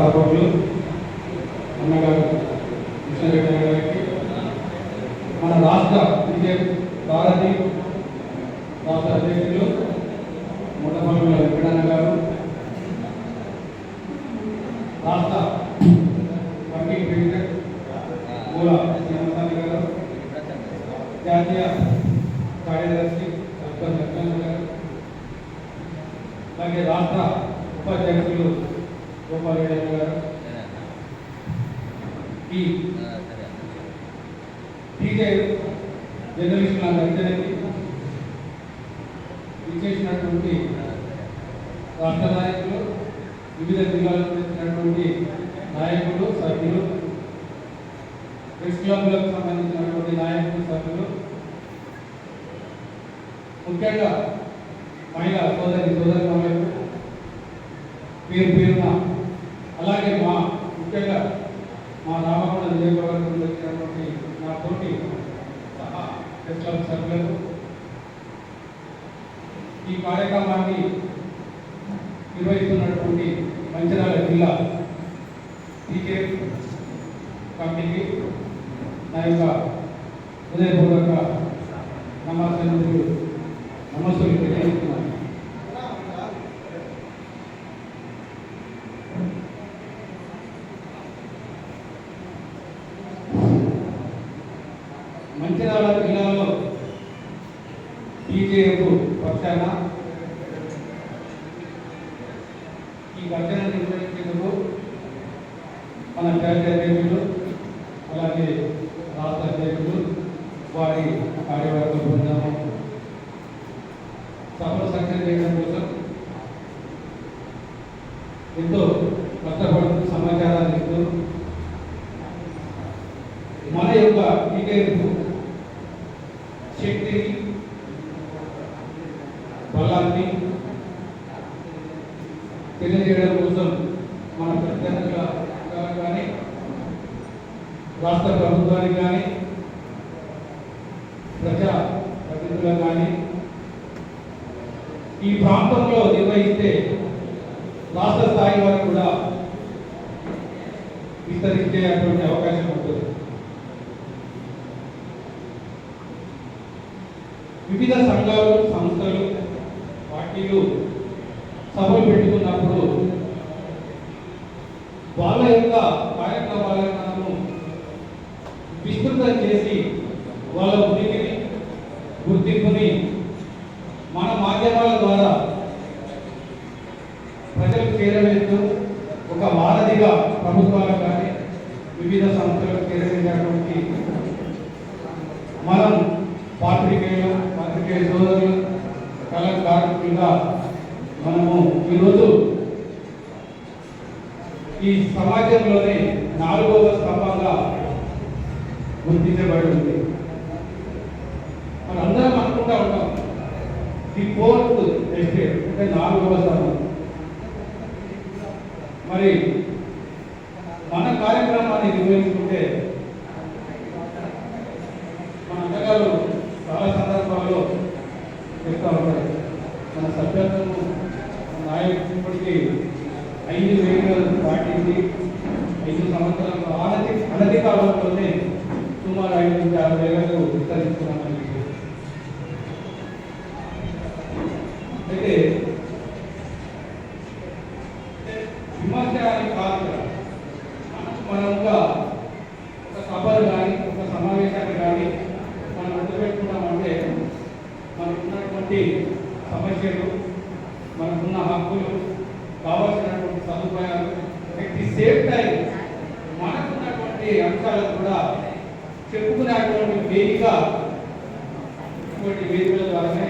సపోర్ట్లు అన్నగారు కృష్ణారెడ్డి గారికి. మన రాష్ట్ర బీజేపీ భారతి రాష్ట్ర అధ్యక్షులు ముట్టపల్లి వెంకటన్న గారు. రాష్ట్ర వర్కింగ్ ప్రెసిడెంట్ మూల శ్రీమంతాన్ని గారు. జాతీయ కార్యదర్శి డాక్టర్ లక్ష్మణ్ గారు. అలాగే రాష్ట్ర ఉపాధ్యక్షులు గోపాల్ రెడ్డి గారు ఈ టీజే జర్నలిస్టుల అందరికీ ఇచ్చేసినటువంటి రాష్ట్ర నాయకులు వివిధ జిల్లాలకు చెందినటువంటి నాయకులు సభ్యులు ప్రెస్ క్లబ్లకు సంబంధించినటువంటి నాయకులు సభ్యులు ముఖ్యంగా మహిళా సోదరి సోదరులకు సహా ప్రెస్ సభ్యులకు ఈ కార్యక్రమాన్ని నిర్వహిస్తున్నటువంటి మంచిర్యాల జిల్లా టీకే కమిటీకి నా యొక్క హృదయపూర్వక నమస్కారములు నమస్సులు తెలియజేస్తున్నాను. మంచిర్యాల జిల్లాలో బీజేఎఫ్ పక్షాన ఈ ఘటన నిర్వహించేందుకు మన జాతీయ అధ్యక్షులు అలాగే రాష్ట్ర అధ్యక్షులు వారి కార్యవర్గ బృందము సభలు సక్సెస్ చేయడం కోసం ఎంతో కష్టపడుతూ సమాచారాన్ని ఇస్తూ మన యొక్క ఈకేందుకు శక్తిని బలాన్ని తెలియజేయడం కోసం మన ప్రత్యేకంగా కానీ రాష్ట్ర ప్రభుత్వానికి కానీ ప్రజా ప్రతినిధులకు కానీ ఈ ప్రాంతంలో నిర్వహిస్తే రాష్ట్ర స్థాయి వారికి కూడా విస్తరించేటువంటి అవకాశం ఉంటుంది. వివిధ సంఘాలు సంస్థలు పార్టీలు సభలు పెట్టుకున్నప్పుడు వాళ్ళ యొక్క కార్యక్రమాలను మనము విస్తృతం చేసి వాళ్ళ ఉనికిని గుర్తింపుని మన మాధ్యమాల ద్వారా ప్రజలకు చేరవేస్తూ ఒక వారధిగా ప్రభుత్వాలు కానీ వివిధ సంస్థలకు చేరవేసినటువంటి మనం పాత్రికేయులు పాత్రికేయ సోదరులు కళాకారులుగా మనము ఈరోజు ఈ సమాజంలోనే నాలుగవ స్తంభంగా గుర్తించబడి ఉంది. మనందరం అనుకుంటా ఉంటాం ది ఫోర్త్ ఎస్టేట్ అంటే నాలుగవ స్తంభం. మరి మన కార్యక్రమాన్ని నిర్వహించుకుంటే మన అన్నగారు చాలా సందర్భాల్లో చెప్తా ఉంటారు. మన సభ్యత్వము మన నాయకుడు ఇప్పటికీ ఐదు వేలు దాటింది ఐదు సంవత్సరాలు అనతి అనతి కాలంలోనే సుమారు ఐదు నుంచి ఆరు వేలకు విస్తరిస్తున్నామని సమస్యలు మనకున్న హక్కులు కావాల్సినటువంటి సదుపాయాలు అట్ ది సేమ్ టైం మనకున్నటువంటి అంశాలు కూడా చెప్పుకునేటువంటి వేదిక వేదికల ద్వారానే